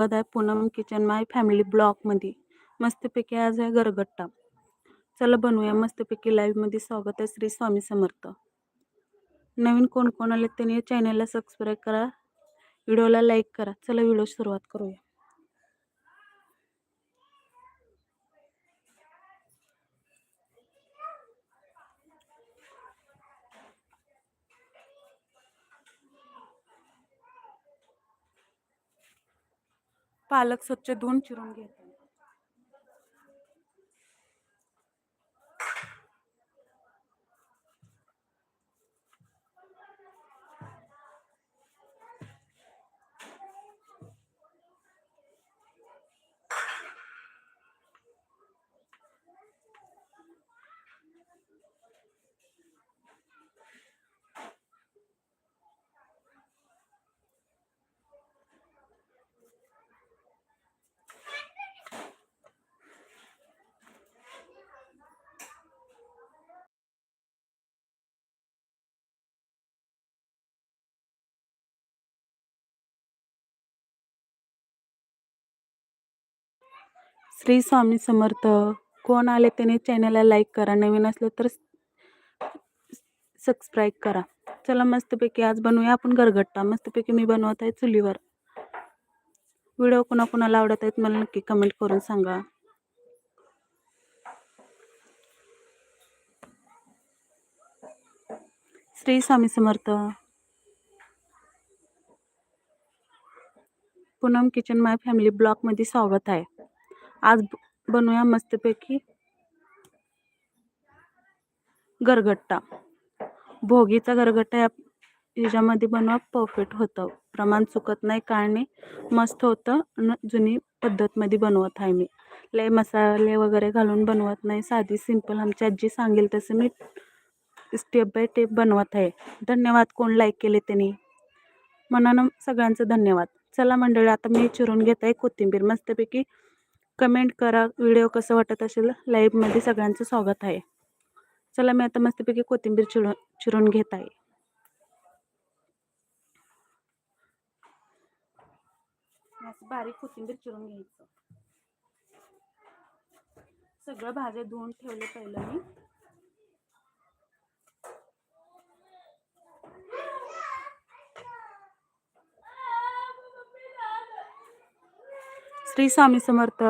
स्वागत आहे. Poonam kitchen my family ब्लॉगमध्ये मस्तपैकी आज आहे गरगट्टा. चला बनवूया. मस्तपैकी लाईव्हमध्ये स्वागत आहे श्री स्वामी समर्थ. नवीन कोण कोण आले त्यांनी चॅनलला सबस्क्राईब करा. व्हिडिओला लाईक करा. चला व्हिडिओ सुरुवात करूया. पालक स्वच्छ धुवून चिरून घ्यायचा श्री स्वामी समर्थ. कोण आले त्याने चॅनलला लाईक करा. नवीन असलं तर सबस्क्राईब करा. चला मस्तपैकी आज बनवूया आपण गरगट्टा. मस्तपैकी मी बनवत आहे चुलीवर. व्हिडिओ कुणाकुणाला आवडत आहेत मला नक्की कमेंट करून सांगा. Shri Swami Samarth. Poonam kitchen my family ब्लॉकमध्ये स्वागत आहे. आज बनवूया मस्तपैकी गरगट्टा. भोगीचा गरगट्टा या ह्याच्यामध्ये बनवा परफेक्ट होतं. प्रमाण चुकत नाही काय नाही मस्त होतं. आणि जुनी पद्धतमध्ये बनवत आहे मी. लय मसाले वगैरे घालून बनवत नाही साधी सिंपल आमची आजी सांगेल तसं मी स्टेप बाय स्टेप बनवत आहे. धन्यवाद कोण लाईक केले त्यांनी? मनानं सगळ्यांचं धन्यवाद. चला मंडळी आता मी चिरून घेत आहे कोथिंबीर. मस्तपैकी कमेंट करा. व्हिडिओ कसं वाटत असेल? लाईव्हमध्ये सगळ्यांचं स्वागत आहे. चला मी आता मस्तपैकी कोथिंबीर चिरून चिरून घेत आहे. बारीक कोथिंबीर चिरून घ्यायचं. सगळं भाज्या धुवून ठेवले पहिलं मी. श्री स्वामी समर्थ.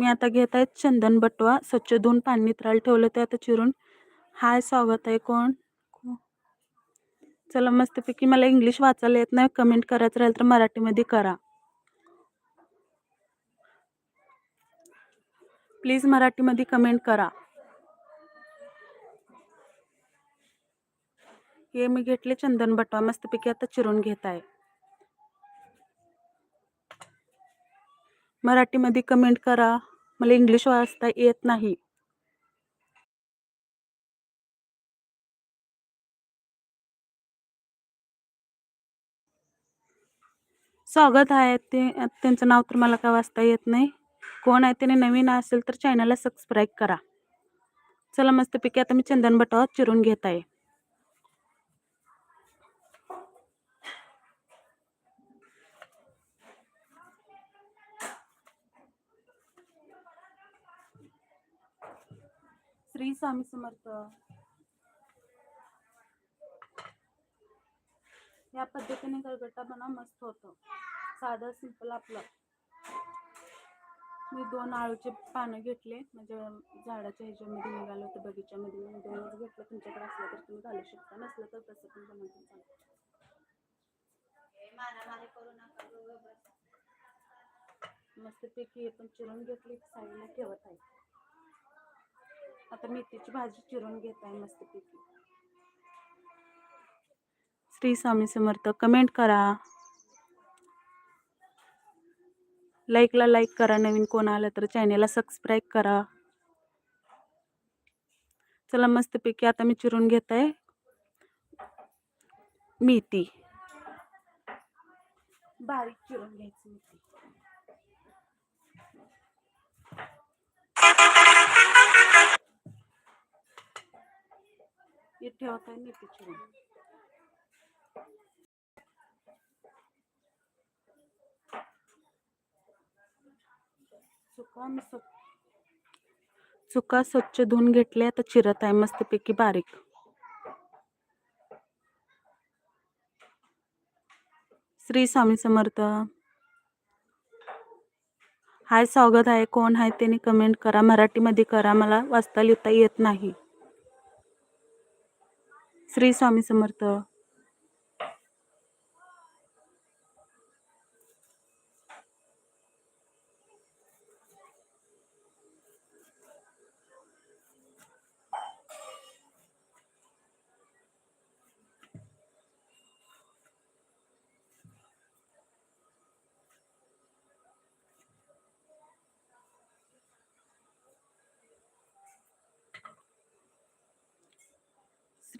मी आता घेत आहे चंदन बटवा. स्वच्छ धुवून पाणी नित्राल ठेवलं ते आता चिरून. हाय स्वागत आहे. कोण? चला मस्तपैकी मला इंग्लिश वाचायला येत नाही. कमेंट करायचं राहिलं तर मराठीमध्ये करा. प्लीज मराठीमध्ये कमेंट करा. हे मी घेतले चंदन बटवा. मस्तपैकी आता चिरून घेत आहे. मराठीमध्ये कमेंट करा. मला इंग्लिश वाचता येत नाही. स्वागत आहे. ते त्यांचं नाव तर मला काय वाचता येत नाही. कोण आहे? त्याने नवीन असेल तर चॅनलला सबस्क्राईब करा. चला मस्तपैकी आता मी चंदन बटावर चिरून घेत आहे. श्री स्वामी समर्थ. या पद्धतीने गरगट्टा बनवा मस्त होतं. साधं सिंपल आपलं. मी दोन आळूचे पानं घेतले. म्हणजे झाडाच्या ह्याच्यामध्ये निघालं होतं बगीच्यामध्ये. मी दोनच घेतलं. तुमच्याकडे असलं तर तुम्ही घालू शकता. नसलं तर तसं पण बनवून चालतं मस्तपैकी हे पण चिरून घेतली. साईडला ठेवत आहे. आता मेथीची भाजी चिरून घेत आहे मस्तपैकी. श्री स्वामी समर्थ कमेंट करा. लाईकला लाईक करा नवीन कोण आलं तर चॅनेलला सबस्क्राईब करा. चला मस्तपैकी आता मी चिरून घेत आहे मेथी. बारीक चिरून घ्यायची मेथी. हे ठेवत आहे मी चिरून चुका मी चुका स्वच्छ धुवून घेतले आता चिरत आहे मस्तपैकी बारीक. श्री स्वामी समर्थ. हाय स्वागत आहे. कोण आहे त्यांनी कमेंट करा. मराठीमध्ये करा. मला वाचता लिहिता येत नाही. श्री स्वामी समर्थ.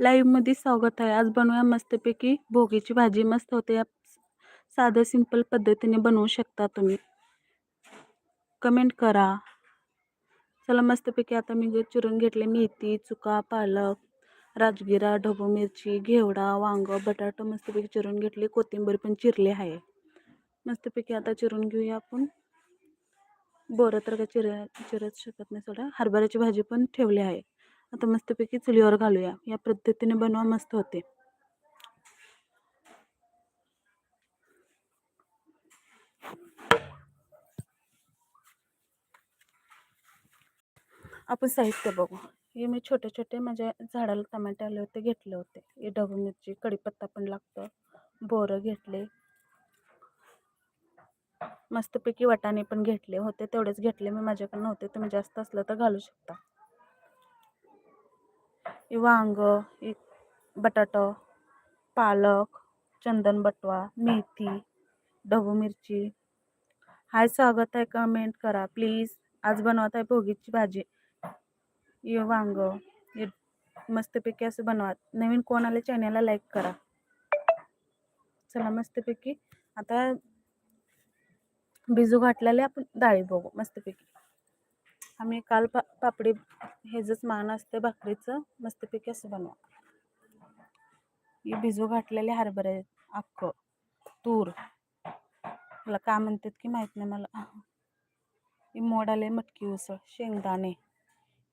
लाईव्हमध्ये स्वागत आहे. आज बनवूया मस्तपैकी भोगीची भाजी. मस्त होते. या साधं सिंपल पद्धतीने बनवू शकता तुम्ही. कमेंट करा. चला मस्तपैकी आता मी जे चिरून घेतले मेथी चुका पालक राजगिरा ढबू मिरची घेवडा वांग बटाटो मस्तपैकी चिरून घेतली. कोथिंबीर पण चिरली आहे. मस्तपैकी आता चिरून घेऊया आपण. बोरं तर काय चिर चिरत शकत नाही सोडा. हरभऱ्याची भाजी पण ठेवली आहे. आता मस्तपैकी चुलीवर घालूया. या पद्धतीने बनवा मस्त होते. आपण साहित्य बघू. हे मी छोटे छोटे माझ्या झाडाला टमाटे आले होते घेतले होते. हे ढबू मिरची कडीपत्ता पण लागतो. बोरं घेतले. मस्तपैकी वाटाणे पण घेतले. होते तेवढेच घेतले मी. माझ्याकडे नव्हते तुम्ही जास्त असलं तर घालू शकता. वांग हे बटाटा पालक चंदन बटवा मेथी ढबू मिरची. हाय स्वागत आहे कमेंट करा. प्लीज आज बनवत आहे भोगीची भाजी. ये वांग. हे मस्तपैकी असं बनवा. नवीन कोण आले चॅनलला लाईक करा. चला मस्तपैकी. आता बिजू घातलेले आपण डाळी बघू मस्तपैकी. आम्ही काल पा पापडी ह्याचंच मान असते भाकरीचं. मस्तपैकी असं बनवा. हे भिजू घातलेले हरभरे अख्खं. तूर. मला काय म्हणतात की माहीत नाही मला. ही मोड आले मटकी उसळ शेंगदाणे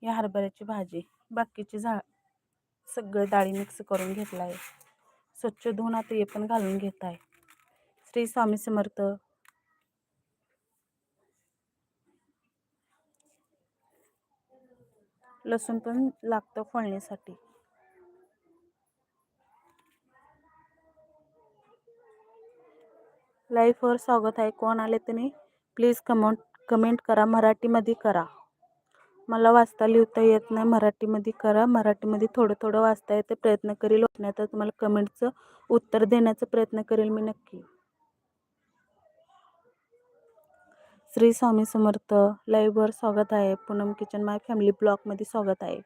या हरभऱ्याची भाजी. बाकीची झा सगळे डाळी मिक्स करून घेतला आहे स्वच्छ धुवून आता हे पण घालून घेत आहे श्री स्वामी समर्थ. लसूण पण लागतं फोडणीसाठी. लाईफवर स्वागत आहे. कोण आले तुम्ही प्लीज कमेंट कमेंट करा. मराठीमध्ये करा. मला वाचता लिहिता येत नाही. मराठीमध्ये करा. मराठीमध्ये थोडं थोडं वाचता येते. प्रयत्न करेल. वाचण्याचा तुम्हाला कमेंटचं उत्तर देण्याचा प्रयत्न करेल मी नक्की. श्री स्वामी समर्थ. लाईव्हवर स्वागत आहे. पूनम किचन माय फॅमिली ब्लॉगमध्ये स्वागत आहे.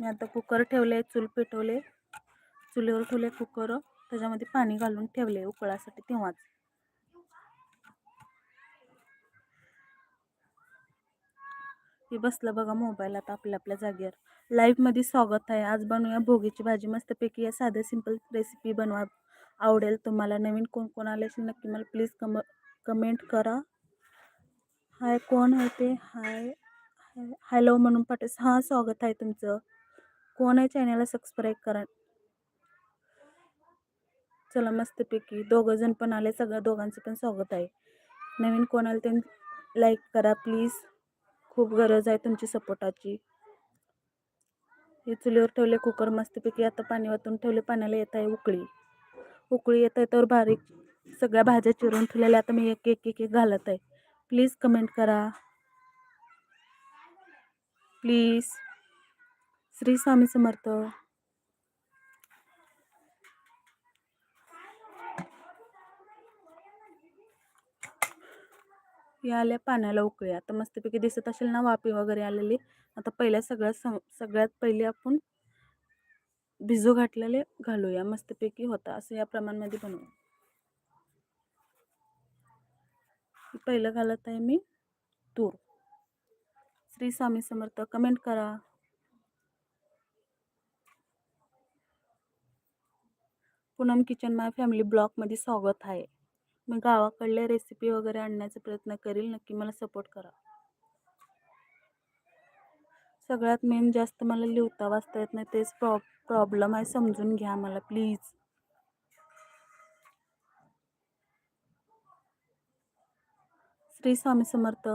मी आता कुकर ठेवले चूल पेटवले चुलीवर ठेवले कुकर. त्याच्यामध्ये पाणी घालून ठेवले उकळासाठी तेव्हाच. हे बसलं बघा मोबाईल आता आपल्या आपल्या जागेवर. लाईव्हमध्ये स्वागत आहे. आज बनवूया भोगीची भाजी. मस्तपैकी या साध्या सिंपल रेसिपी बनवा. आवडेल तुम्हाला. नवीन कोण कोण आले असेल नक्की मला प्लीज कम कमेंट करा. हाय कोण आहे ते? हाय हॅलो म्हणून पाठस हां स्वागत आहे तुमचं. कोण आहे चॅनलला सबस्क्राईब करा चला मस्तपैकी दोघं जण पण आले सगळं दोघांचं पण स्वागत आहे. नवीन कोणाला ते लाईक करा प्लीज खूप गरज आहे तुमची सपोर्टाची हे चुलीवर ठेवले कुकर मस्तपैकी आता पाणी वातून ठेवले पाण्याला येत आहे उकळी. उकळी येत आहे तर बारीक सगळ्या भाज्या चिरून ठेवलेल्या आता मी एक एक एक एक घालत आहे. प्लीज कमेंट करा. प्लीज श्री स्वामी समर्थ. या आल्या पाण्याला उकळी. आता मस्तपैकी दिसत असेल ना वाफी वगैरे आलेली. आता पहिल्या सगळ्यात सम पहिले आपण भिजू घातलेले घालूया. मस्तपैकी होता. असं या प्रमाणामध्ये बनवू. पहिलं घालत आहे मी तूर. श्री स्वामी समर्थ कमेंट करा. पूनम किचन माय फॅमिली ब्लॉगमध्ये स्वागत आहे. मी गावाकडले रेसिपी वगैरे आणण्याचा प्रयत्न करेल नक्की मला सपोर्ट करा. सगळ्यात मेन जास्त मला लिहिता वाचता येत नाही तेच प्रॉ प्रॉब्लेम आहे समजून घ्या मला प्लीज श्री स्वामी समर्थ.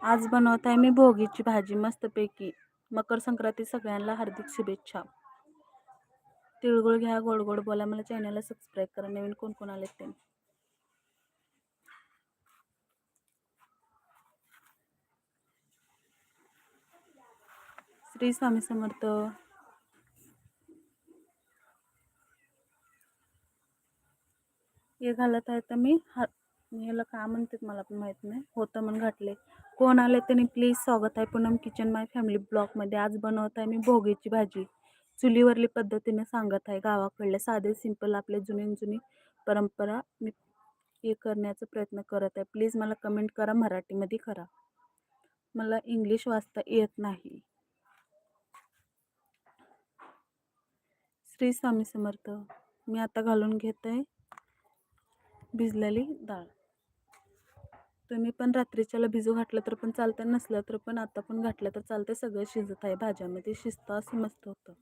आज बनवत आहे मी भोगीची भाजी मस्तपैकी. मकर संक्रांती सगळ्यांना हार्दिक शुभेच्छा. तिळगुळ घ्या गोड गोड बोला. मला चॅनलला सबस्क्राईब करा. नवीन कोण कोण आले ते. श्री स्वामी समर्थ. हे घालत आहे तर मी हा याला का म्हणतात मला पण माहीत नाही. होतं म्हणून घातले. कोण आले त्यांनी प्लीज स्वागत आहे. पूनम किचन माय फॅमिली ब्लॉगमध्ये आज बनवत आहे मी भोगीची भाजी. चुलीवरली पद्धतीने सांगत आहे. गावाकडले साधे सिंपल आपले जुनी जुनी परंपरा मी हे करण्याचा प्रयत्न करत आहे. प्लीज मला कमेंट करा मराठीमध्ये करा. मला इंग्लिश वाचता येत नाही. श्री स्वामी समर्थ मी आता घालून घेत आहे भिजलेली डाळ. तुम्ही पण रात्रीच्याला भिजू घातलं तर पण चालतं नसलं तर पण आता पण घातलं तर चालतं सगळं शिजत आहे. भाज्यामध्ये शिजतं असं मस्त होतं.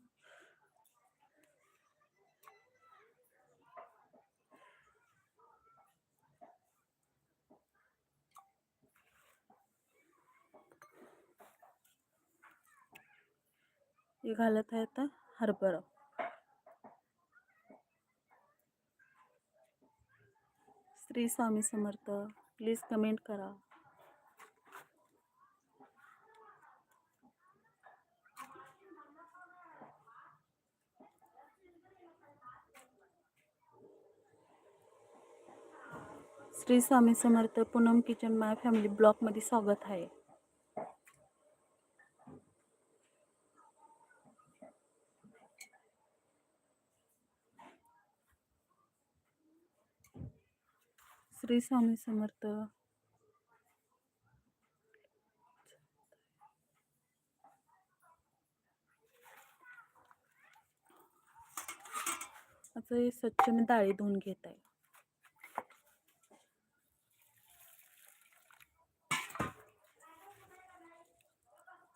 हे घालत आहे श्री स्वामी समर्थ प्लीज़ कमेंट करा। Shri Swami Samarth, Poonam kitchen my family ब्लॉगमध्ये स्वागत आहे. श्री स्वामी समर्थ. असं हे स्वच्छ मी डाळी धुवून घेत आहे.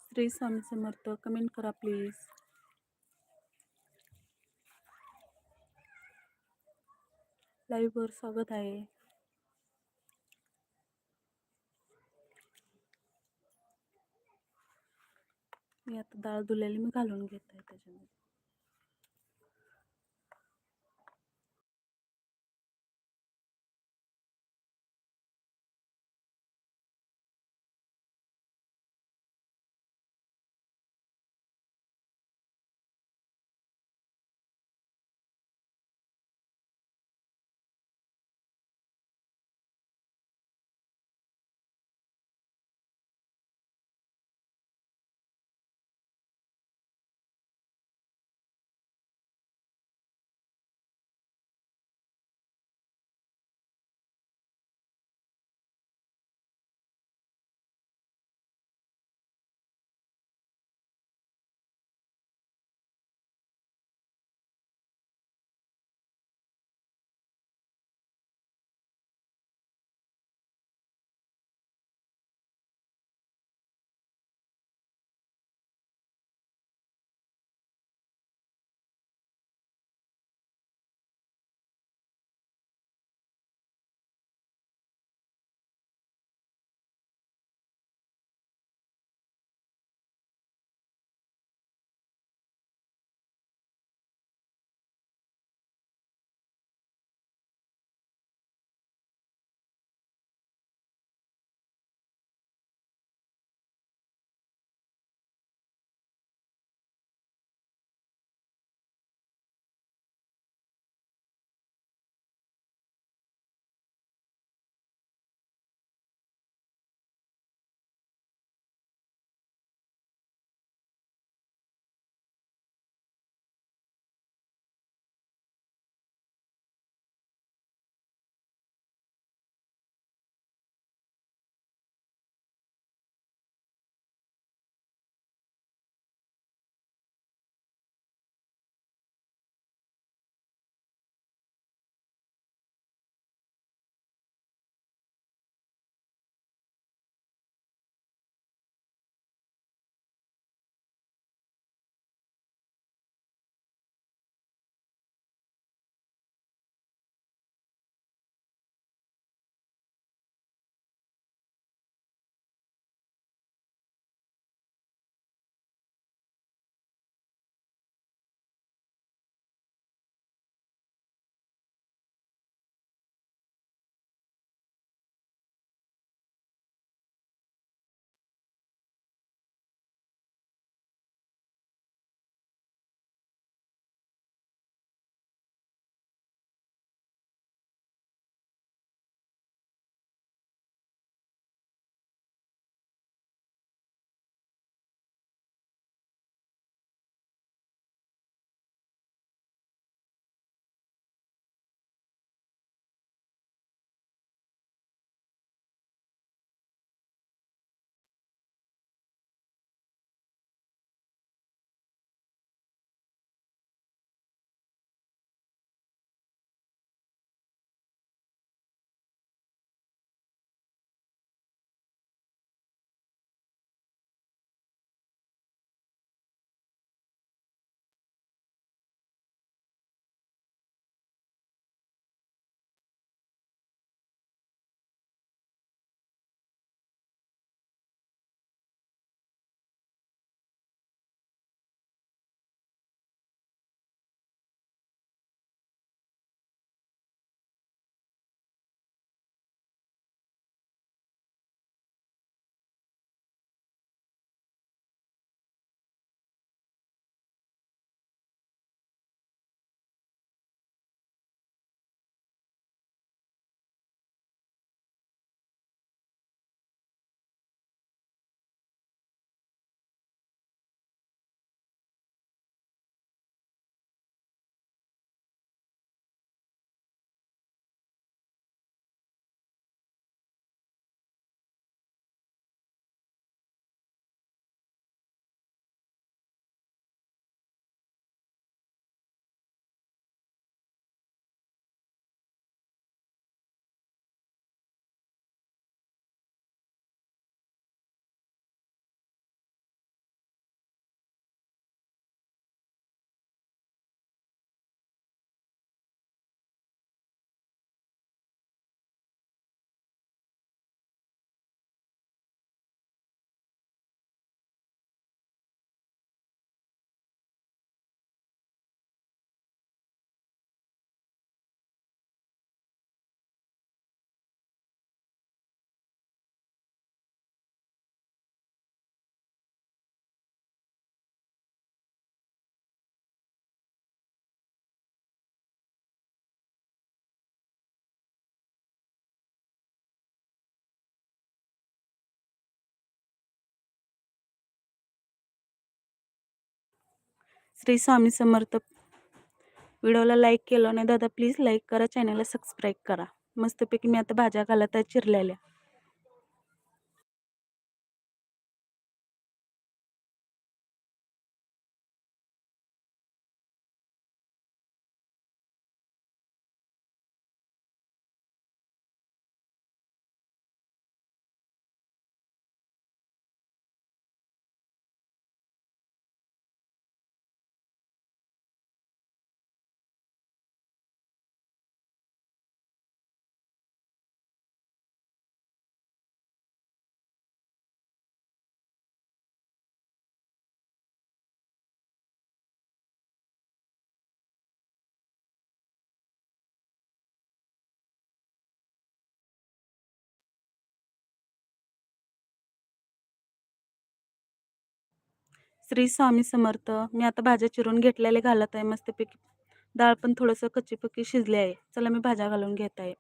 श्री स्वामी समर्थ कमेंट करा प्लीज. लाईव्हवर स्वागत आहे. मी आता डाळ धुलेली मी घालून घेत आहे त्याच्यामध्ये. श्री स्वामी समर्थ. व्हिडिओला लाईक केलं नाही दादा प्लीज लाईक करा चॅनलला सबस्क्राईब करा. मस्तपैकी मी आता भाज्या घालत आहे चिरलेल्या. श्री स्वामी समर्थ. मी आता भाज्या चिरून घेतलेले घालत आहे. मस्तपैकी डाळ पण थोडंसं कच्चीपक्की शिजली आहे. चला मी भाज्या घालून घेत आहे.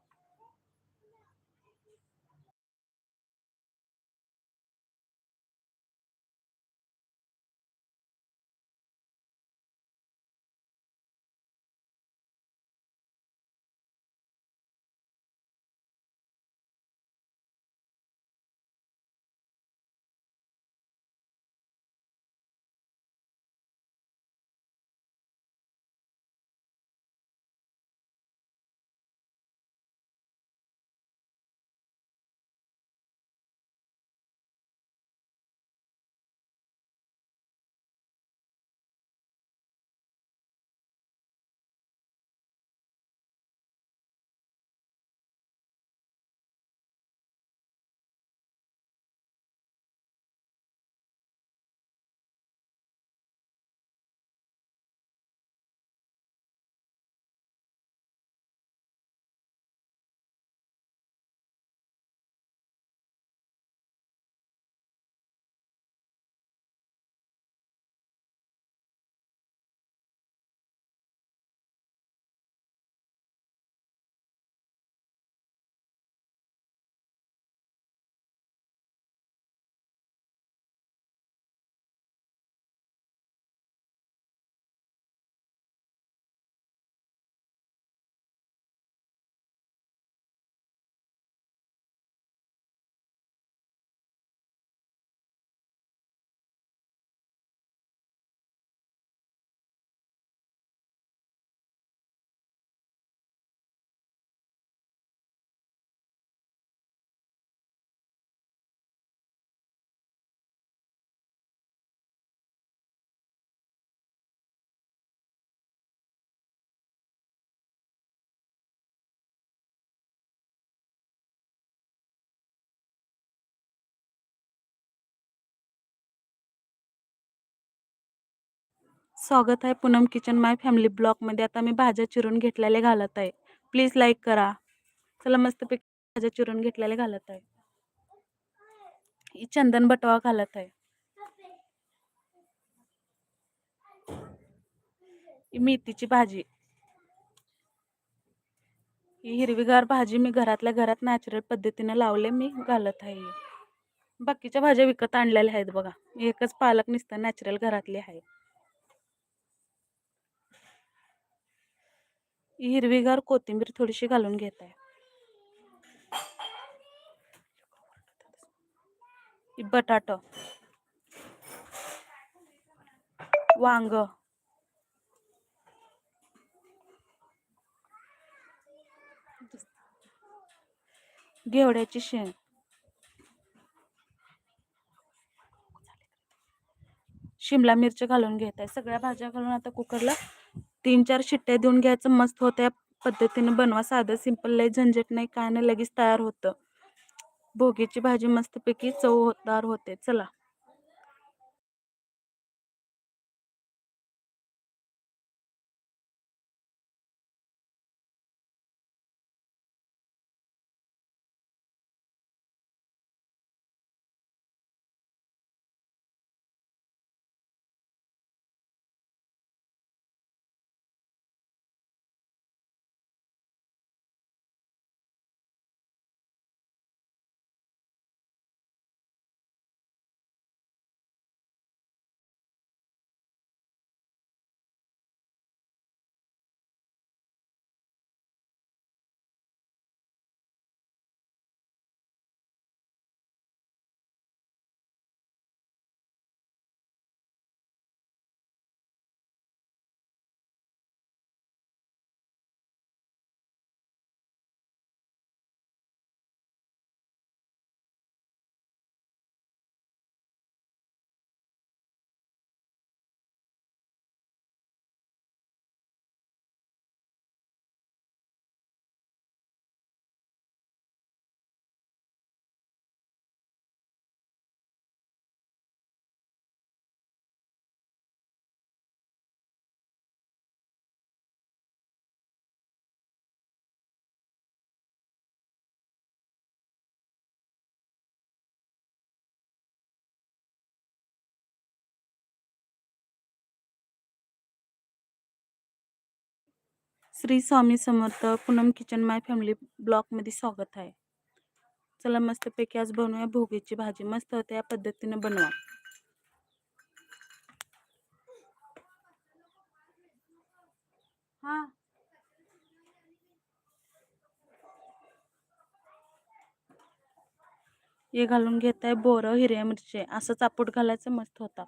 स्वागत आहे पूनम किचन माय फॅमिली ब्लॉगमध्ये. आता मी भाज्या चिरून घेतलेले घालत आहे. प्लीज़ लाईक करा. चला मस्तपैकी भाज्या चिरून घेतलेले घालत आहे. ही चंदन बटवा घालत ही मेथीची भाजी. ही हिरवीगार भाजी मी घरातल्या घरात नॅचरल पद्धतीने लावले मी घालत आहे. बाकीच्या भाज्या विकत आणलेल्या बघा. एकच पालक नुसतं नॅचरल घरातली आहे. हिरवीगार कोथिंबीर थोडीशी घालून घेत आहे बटाट. वांग. घेवड्याची शेंग. शिमला मिरची घालून घेत आहे सगळ्या भाज्या घालून आता कुकरला तीन चार शिट्ट्या देऊन घ्यायचं मस्त होतं. या पद्धतीने बनवा. साधं सिंपल लय झंझट नाही. काय नाही लगेच तयार होतं. भोगीची भाजी मस्तपैकी चवदार होते. चला. Shri Swami Samarth Poonam kitchen my family ब्लॉकमध्ये स्वागत आहे. चला मस्तपैकी आज बनवूया भोगीची भाजी. मस्त होते या पद्धतीने बनवा. हा. हे घालून घेत आहे बोरं हिरव्या मिरची. असं चापूट घालायचं मस्त होता.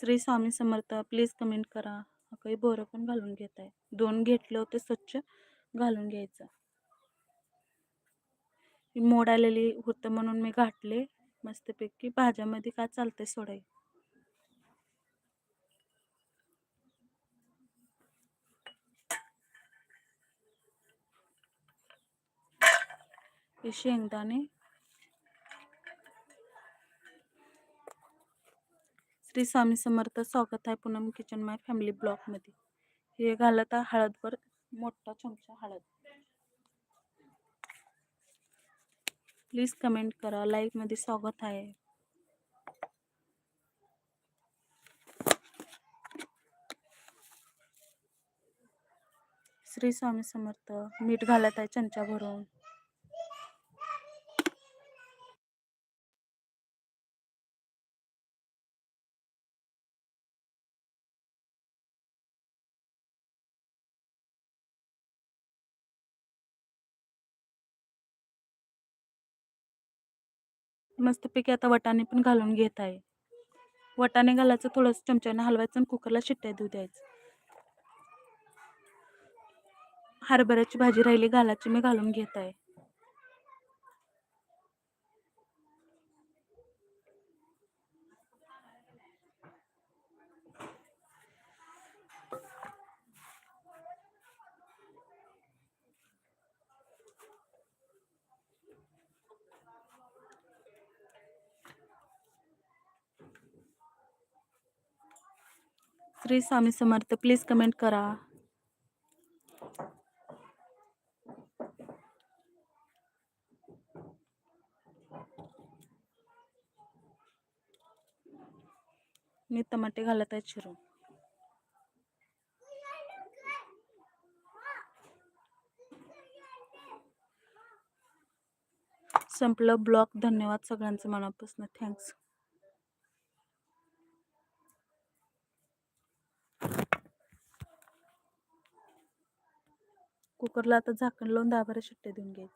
श्री स्वामी समर्थ प्लीज कमेंट करा. काही बोरं पण घालून घेत आहे. दोन घेतले होते स्वच्छ घालून घ्यायचं. ही मोड आलेली होतं म्हणून मी घाटले मस्तपैकी. भाज्यामध्ये काय चालतंय सोडाय शेंगदाणे श्री स्वामी समर्थ स्वागत आहे पूनम किचन माय फॅमिली ब्लॉगमध्ये हे घालत आहे हळदवर मोठा चमचा हळद. प्लीज़ कमेंट करा लाईकमध्ये स्वागत आहे. श्री स्वामी समर्थ, मीठ घालत चमचा भरून. मस्तपैकी आता वटाणे पण घालून घेत आहे. वटाणे घालायचं थोडंसं चमच्याने हलवायचं आणि कुकरला शिट्ट्या देऊ द्यायचं. हरभऱ्याची भाजी राहिली घालायची मी घालून घेत आहे. श्री स्वामी समर्थ प्लीज कमेंट करा. मी टमाटे घालत आहे चिरून. संपलं ब्लॉग धन्यवाद सगळ्यांचं मनापासून. थँक्स कुकरला आता झाकण लावून दहा बारा शिट्टे देऊन घ्यायचं.